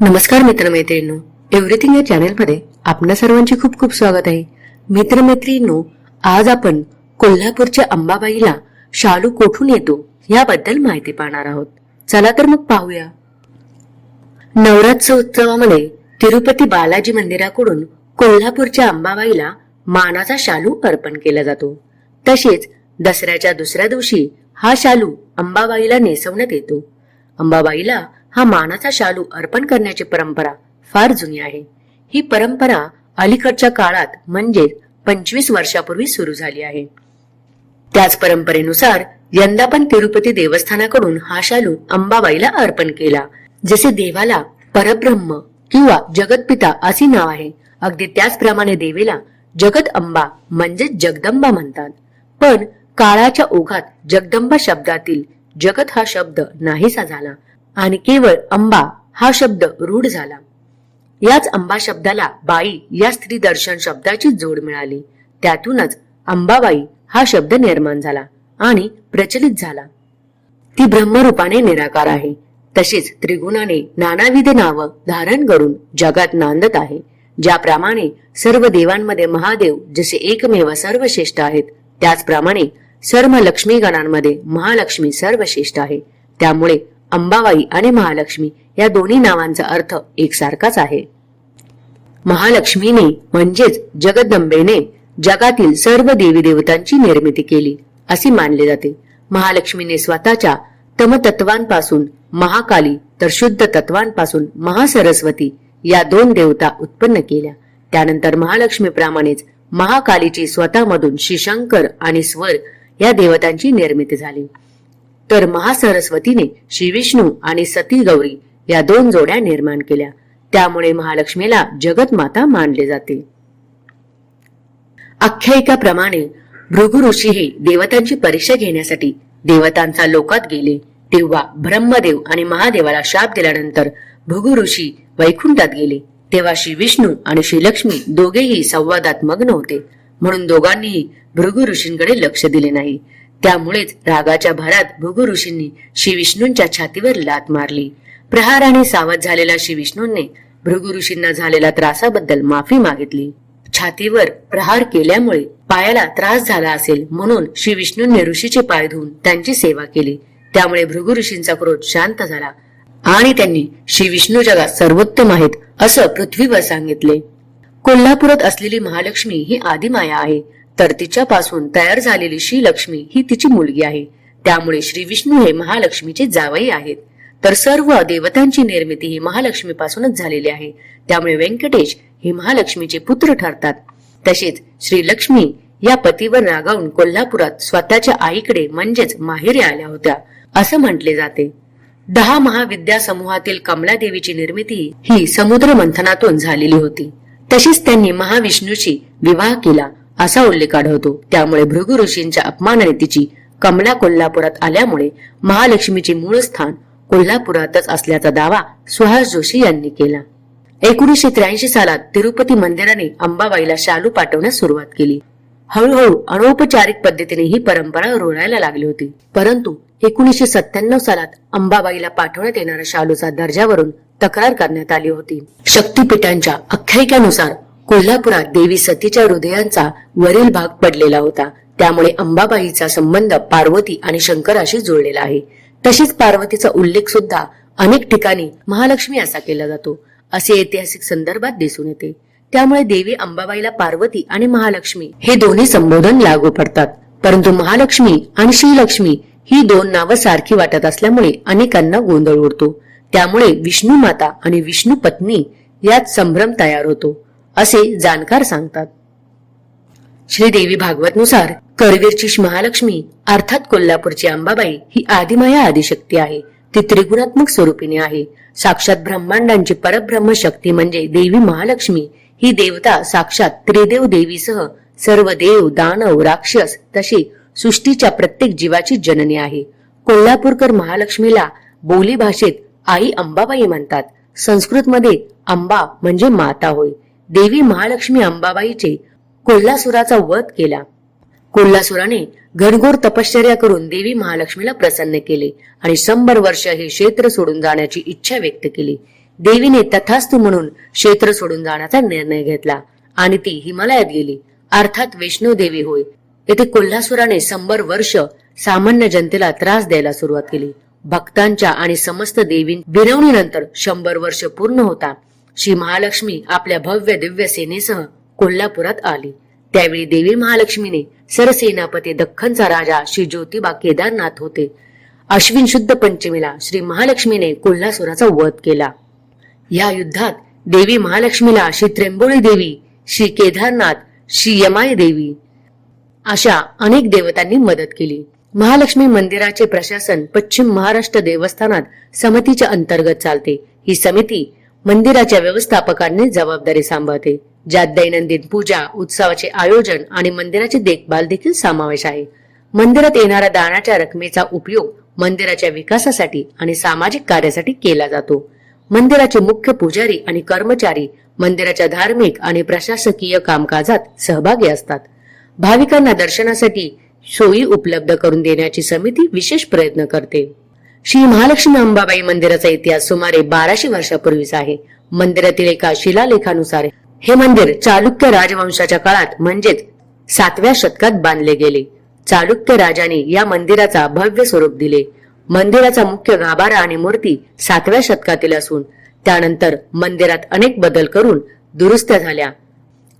नमस्कार मित्रमैत्रिणींनो. एव्हरीथिंग या चॅनेलमध्ये आपणा सर्वांचे खूप खूप स्वागत आहे. मित्रमैत्रिणींनो आज आपण कोल्हापूरच्या अंबाबाईला शालू कोठून येतो याबद्दल माहिती पाहणार आहोत. चला तर मग पाहूया. नवरात्र उत्सवामध्ये तिरुपती बालाजी मंदिराकडून कोल्हापूरच्या अंबाबाईला मानाचा शालू अर्पण केला जातो. तसेच दसऱ्याच्या दुसऱ्या दिवशी हा शालू अंबाबाईला नेसवण्यात येतो. अंबाबाईला हा मानाचा शालू अर्पण करण्याची परंपरा फार जुनी आहे. ही परंपरा अलीकडच्या काळात म्हणजे पंचवीस वर्षापूर्वी सुरू झाली आहे. त्याच परंपरेनुसार यंदा पण तिरुपती देवस्थानाकडून हा शालू अंबाबाईला अर्पण केला जसे देवाला परब्रह्म किंवा जगतपिता असे नाव आहे. अगदी त्याचप्रमाणे देवीला जगत अंबा म्हणजे जगदंबा म्हणतात. पण काळाच्या ओघात जगदंबा शब्दातील जगत हा शब्द नाहीसा झाला. आणि केवळ अंबा हा शब्द रूढ झाला. याच अंबा शब्दाला बाई या स्त्री दर्शन शब्दाची जोड मिळाली. त्यातूनच अंबाबाई हा शब्द निर्माण झाला आणि प्रचलित झाला. ती ब्रह्मरूपाने निराकार आहे. तसेच त्रिगुणाने नानाविध नाव धारण करून जगात नांदत आहे. ज्याप्रमाणे सर्व देवांमध्ये महादेव जसे एकमेव सर्वश्रेष्ठ आहेत त्याचप्रमाणे सर्व लक्ष्मीगणांमध्ये महालक्ष्मी सर्वश्रेष्ठ आहे. त्यामुळे अंबाबाई आणि महालक्ष्मी या दोन्ही नावांचा अर्थ एकसारखाच आहे. महालक्ष्मीने म्हणजेच जगदंबेने जगातील सर्व देवी देवतांची निर्मिती केली असे मानले जाते. महालक्ष्मीने स्वतःच्या तमतत्वांपासून महाकाली तर शुद्ध तत्वांपासून महासरस्वती या दोन देवता उत्पन्न केल्या. त्यानंतर महालक्ष्मीप्रमाणेच महाकालीची स्वतःमधून शिशंकर आणि स्वर या देवतांची निर्मिती झाली. तर महासरस्वतीने श्रीविष्णू आणि सती गौरी या दोन जोड्या निर्माण केल्या. त्यामुळे महालक्ष्मीला जगतमाता मानले जाते. आख्यायिकाप्रमाणे भृगु ऋषी देवतांची परीक्षा घेण्यासाठी देवतांचा लोकात गेले तेव्हा ब्रह्मदेव आणि महादेवाला शाप दिल्यानंतर भृगु ऋषी वैकुंठात गेले. तेव्हा श्री विष्णू आणि श्रीलक्ष्मी दोघेही संवादात मग्न होते. म्हणून दोघांनीही भृगु ऋषींकडे लक्ष दिले नाही. त्यामुळेच रागाच्या भरात भृगु ऋषींनी श्री विष्णूंच्या छातीवर लात मारली. प्रहाराने सावध झालेल्या श्री विष्णूंनी भृगु ऋषींना झालेल्या त्रासाबद्दल माफी मागितली. छातीवर प्रहार केल्यामुळे पायाला त्रास झाला असेल म्हणून श्री विष्णूंनी ऋषीचे पाय धुवून त्यांची सेवा केली. त्यामुळे भृगु ऋषींचा क्रोध शांत झाला आणि त्यांनी श्री विष्णू जगात सर्वोत्तम आहेत असं पृथ्वीवर सांगितले. कोल्हापुरात असलेली महालक्ष्मी ही आदिमाया आहे. तर तिच्यापासून तयार झालेली श्री लक्ष्मी ही तिची मुलगी आहे. त्यामुळे श्री विष्णू हे महालक्ष्मीचे जावई आहेत. तर सर्व देवतांची निर्मिती ही महालक्ष्मीपासूनच झालेली आहे. त्यामुळे व्यंकटेश हे महालक्ष्मीचे पुत्र ठरतात. तसेच श्री लक्ष्मी या पतीवर रागावून कोल्हापुरात स्वतःच्या आईकडे म्हणजेच माहेरी आल्या होत्या असं म्हटले जाते. दहा महाविद्या समूहातील कमलादेवीची निर्मिती ही समुद्र मंथनातून झालेली होती. तशीच त्यांनी महाविष्णूशी विवाह केला. असा उल्लेख आढळतो त्यामुळे भृगु ऋषींच्या अपमान रीतीची कमला कोल्हापुरात आल्यामुळे महालक्ष्मीचे मूळ स्थान कोल्हापुरातच असल्याचा दावा सुहास जोशी यांनी केला. एकोणीसशे त्र्याऐंशी सालात तिरुपती मंदिराने अंबाबाईला शालू पाठवण्यास सुरुवात केली. हळूहळू अनौपचारिक पद्धतीने ही परंपरा रोळायला लागली होती. परंतु एकोणीसशे सत्त्याण्णव सालात अंबाबाईला पाठवण्यात येणाऱ्या शालूचा दर्जावरून तक्रार करण्यात आली होती. शक्तीपीठांच्या आख्यायिकेनुसार कोल्हापुरात देवी सतीच्या हृदयांचा वरील भाग पडलेला होता. त्यामुळे अंबाबाईचा संबंध पार्वती आणि शंकराशी जुळलेला आहे. तशीच पार्वतीचा उल्लेख सुद्धा अनेक ठिकाणी महालक्ष्मी असा केला जातो. असे ऐतिहासिक संदर्भात दिसून येते. त्यामुळे देवी अंबाबाईला पार्वती आणि महालक्ष्मी हे दोन्ही संबोधन लागू पडतात. परंतु महालक्ष्मी आणि श्रीलक्ष्मी ही दोन नावं सारखी वाटत असल्यामुळे अनेकांना गोंधळ उडतो. त्यामुळे विष्णू माता आणि विष्णू पत्नी यात संभ्रम तयार होतो. असे जाणकार सांगतात. श्रीदेवी भागवत नुसार करवीरची महालक्ष्मी अर्थात कोल्हापूरची अंबाबाई ही आदिमाया आदिशक्ती आहे. ती त्रिगुणात्मक स्वरूपिणी आहे. साक्षात ब्रह्मांडांची परब्रह्म शक्ती म्हणजे देवी महालक्ष्मी. ही देवता साक्षात त्रिदेव देवीसह सर्व देव दानव राक्षस तशी सृष्टीच्या प्रत्येक जीवाची जननी आहे. कोल्हापूरकर महालक्ष्मीला बोली भाषेत आई अंबाबाई म्हणतात. संस्कृतमध्ये अंबा म्हणजे माता होय. देवी महालक्ष्मी अंबाबाईचे कोल्हासुराचा वध केला. कोल्हासुराने घनघोर तपश्चर्या करून देवी महालक्ष्मीला प्रसन्न केले आणि शंभर वर्ष हे क्षेत्र सोडून जाण्याची इच्छा व्यक्त केली. देवीने तथास्तु म्हणून क्षेत्र सोडून जाण्याचा निर्णय घेतला आणि ती हिमालयात गेली. अर्थात वैष्णव देवी होय. येथे कोल्हासुराने शंभर वर्ष सामान्य जनतेला त्रास द्यायला सुरुवात केली. भक्तांच्या आणि समस्त देवी विनवणीनंतर शंभर वर्ष पूर्ण होता. श्री महालक्ष्मी आपल्या भव्य दिव्य सेनेसह कोल्हापुरात आली. त्यावेळी देवी महालक्ष्मीने सरसेनापती दख्खनचा राजा श्री ज्योतिबा केदारनाथ होते. अश्विन शुद्ध पंचमीला श्री महालक्ष्मीने कोल्हासुराचा वध केला. या युद्धात देवी महालक्ष्मीला श्री त्र्यंबोळी देवी श्री केदारनाथ श्री यमाई देवी अशा अनेक देवतांनी मदत केली. महालक्ष्मी मंदिराचे प्रशासन पश्चिम महाराष्ट्र देवस्थानात समितीच्या अंतर्गत चालते. ही समिती मंदिराच्या व्यवस्थापकांनी जबाबदारी सांभाळते ज्यात दैनंदिन पूजा उत्सवाचे आयोजन आणि मंदिराची देखभाल देखील समावेश आहे. मंदिरात येणाऱ्या दानाच्या रकमेचा उपयोग मंदिराच्या विकासासाठी आणि सामाजिक कार्यासाठी केला जातो. मंदिराचे मुख्य पुजारी आणि कर्मचारी मंदिराच्या धार्मिक आणि प्रशासकीय कामकाजात सहभागी असतात. भाविकांना दर्शनासाठी सोयी उपलब्ध करून देण्याची समिती विशेष प्रयत्न करते. श्री महालक्ष्मी अंबाबाई मंदिराचा इतिहास सुमारे बाराशे वर्षापूर्वीचा आहे. मंदिरातील एका शिलालेखानुसार हे मंदिर चालुक्य राजवंशाच्या काळात म्हणजेच सातव्या शतकात बांधले गेले. चालुक्य राजाने या मंदिराचा भव्य स्वरूप दिले. मंदिराचा मुख्य गाभारा आणि मूर्ती सातव्या शतकातील असून त्यानंतर मंदिरात अनेक बदल करून दुरुस्त्या झाल्या.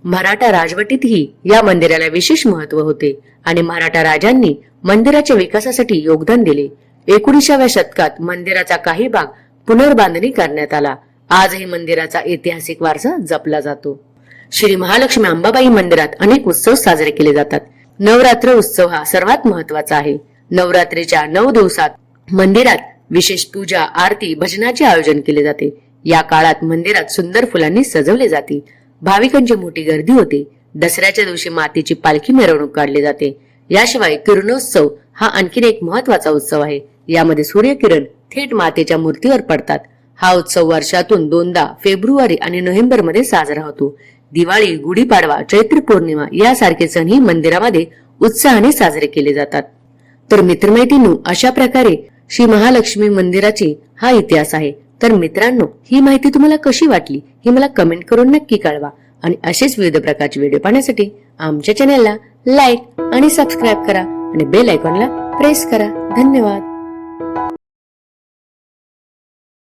मराठा राजवटीतही या मंदिराला विशेष महत्त्व होते आणि मराठा राजांनी मंदिराच्या विकासासाठी योगदान दिले. एकोणीसाव्या शतकात मंदिराचा काही भाग पुनर्बांधणी करण्यात आला. आजही मंदिराचा ऐतिहासिक वारसा जपला जातो. श्री महालक्ष्मी अंबाबाई मंदिरात अनेक उत्सव साजरे केले जातात. नवरात्र उत्सव हा सर्वात महत्त्वाचा आहे. नवरात्रीच्या नऊ दिवसात मंदिरात विशेष पूजा आरती भजनाचे आयोजन केले जाते. या काळात मंदिरात सुंदर फुलांनी सजवले जाते. भाविकांची मोठी गर्दी होते. दसऱ्याच्या दिवशी मातीची पालखी मिरवणूक काढली जाते. याशिवाय किरणोत्सव हा आणखीन एक महत्त्वाचा उत्सव आहे. यामध्ये सूर्यकिरण थेट मातेच्या मूर्तीवर पडतात. हा उत्सव वर्षातून दोनदा फेब्रुवारी आणि नोव्हेंबरमध्ये साजरा होतो. दिवाळी गुढीपाडवा चैत्र पौर्णिमा यासारखे सणही मंदिरामध्ये उत्साहाने साजरे केले जातात. तर मित्रमैत्रिणी अशा प्रकारे श्री महालक्ष्मी मंदिराची हा इतिहास आहे. तर मित्रांनो ही माहिती तुम्हाला कशी वाटली ही मला कमेंट करून नक्की कळवा. आणि असेच विविध प्रकारचे व्हिडिओ पाहण्यासाठी आमच्या चॅनेलला लाईक आणि सबस्क्राईब करा आणि बेल आयकॉनला प्रेस करा. धन्यवाद.